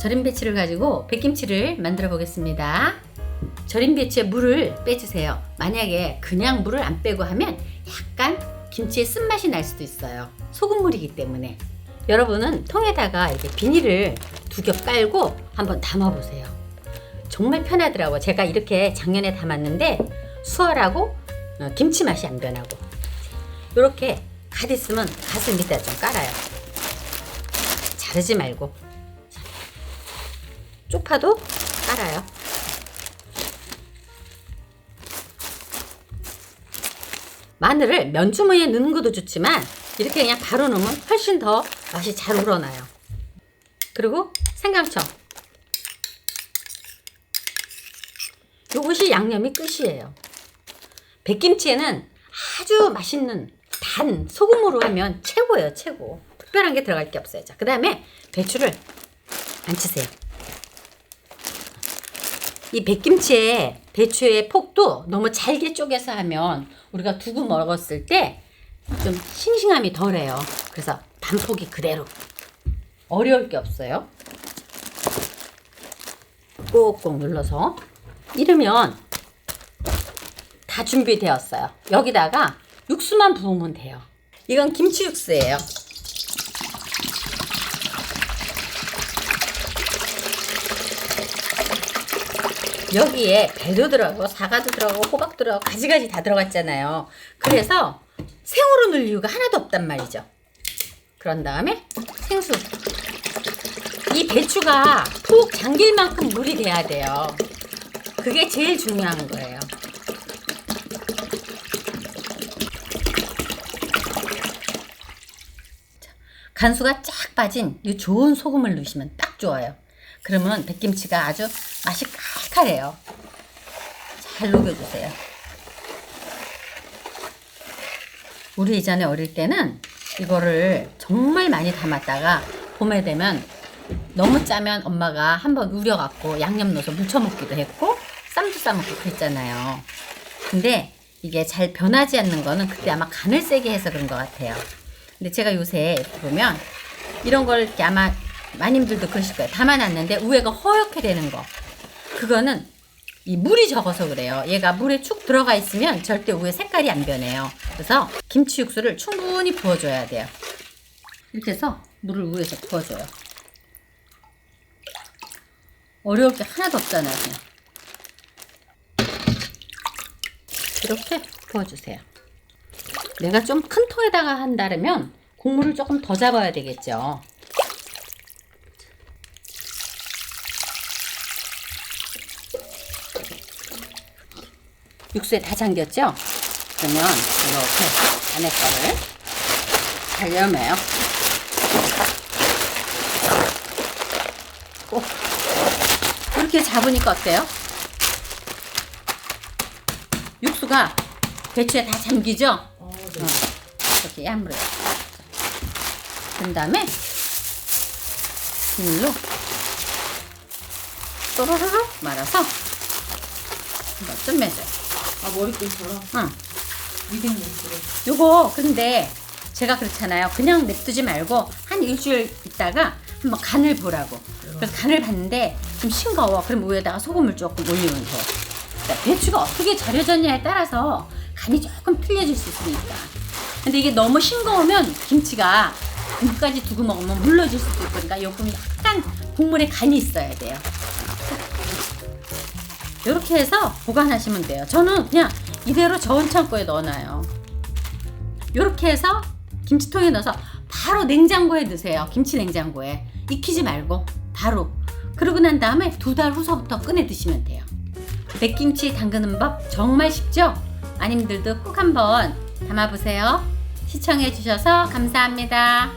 절임 배추를 가지고 백김치를 만들어 보겠습니다. 절임 배추에 물을 빼주세요. 만약에 그냥 물을 안 빼고 하면 약간 김치의 쓴맛이 날 수도 있어요. 소금물이기 때문에. 여러분은 통에다가 이렇게 비닐을 두 겹 깔고 한번 담아 보세요. 정말 편하더라고요. 제가 이렇게 작년에 담았는데 수월하고 어, 김치 맛이 안 변하고 이렇게 갓 있으면 갓을 밑에다 좀 깔아요. 자르지 말고 쪽파도 깔아요. 마늘을 면주머니에 넣는 것도 좋지만 이렇게 그냥 바로 넣으면 훨씬 더 맛이 잘 우러나요. 그리고 생강청. 요것이 양념이 끝이에요. 백김치에는 아주 맛있는 단 소금으로 하면 최고예요, 최고. 특별한 게 들어갈 게 없어요. 자, 그 다음에 배추를 안 치세요. 이 백김치의 배추의 폭도 너무 잘게 쪼개서 하면 우리가 두고 먹었을 때 좀 싱싱함이 덜해요. 그래서 반폭이 그대로. 어려울 게 없어요. 꼭꼭 눌러서 이러면 다 준비되었어요. 여기다가 육수만 부으면 돼요. 이건 김치 육수예요. 여기에 배도 들어가고 사과도 들어가고 호박도 들어가고 가지가지 다 들어갔잖아요. 그래서 생으로 넣을 이유가 하나도 없단 말이죠. 그런 다음에 생수. 이 배추가 푹 잠길 만큼 물이 돼야 돼요. 그게 제일 중요한 거예요. 자, 간수가 쫙 빠진 이 좋은 소금을 넣으시면 딱 좋아요. 그러면 백김치가 아주 맛이 칼칼해요. 잘 녹여주세요. 우리 이전에 어릴 때는 이거를 정말 많이 담았다가 봄에 되면 너무 짜면 엄마가 한번 우려갖고 양념 넣어서 무쳐먹기도 했고 쌈도 싸먹고 그랬잖아요. 근데 이게 잘 변하지 않는 거는 그때 아마 간을 세게 해서 그런 것 같아요. 근데 제가 요새 보면 이런 걸 이렇게 아마 마님들도 그러실 거예요. 담아놨는데 우에가 허옇게 되는 거. 그거는 이 물이 적어서 그래요. 얘가 물에 축 들어가 있으면 절대 우에 색깔이 안 변해요. 그래서 김치 육수를 충분히 부어줘야 돼요. 이렇게 해서 물을 우에서 부어줘요. 어려울 게 하나도 없잖아요. 그냥. 이렇게 부어주세요. 내가 좀 큰 통에다가 한다면 국물을 조금 더 잡아야 되겠죠. 육수에 다 잠겼죠? 그러면 이렇게 안에 거를 잘 열매요. 꼭 이렇게 잡으니까 어때요? 육수가 배추에 다 잠기죠? 어, 네. 어, 이렇게 야물어요. 그 다음에 비닐로 또로로로 말아서 이거 좀 매줘요. 아 머리끈처럼 응. 미생물처럼. 요거 근데 제가 그렇잖아요. 그냥 냅두지 말고 한 일주일 있다가 한번 간을 보라고. 그래서 간을 봤는데 좀 싱거워. 그럼 위에다가 소금을 조금 올리면 돼. 그러니까 배추가 어떻게 절여졌냐에 따라서 간이 조금 틀려질 수도 있다. 근데 이게 너무 싱거우면 김치가 국까지 두고 먹으면 물러질 수도 있으니까 요금 약간 국물에 간이 있어야 돼요. 이렇게 해서 보관하시면 돼요. 저는 그냥 이대로 저온 창고에 넣어놔요. 이렇게 해서 김치통에 넣어서 바로 냉장고에 넣으세요. 김치 냉장고에 익히지 말고 바로. 그러고 난 다음에 두 달 후서부터 꺼내 드시면 돼요. 백김치 담그는 법 정말 쉽죠? 마님들도 꼭 한번 담아보세요. 시청해 주셔서 감사합니다.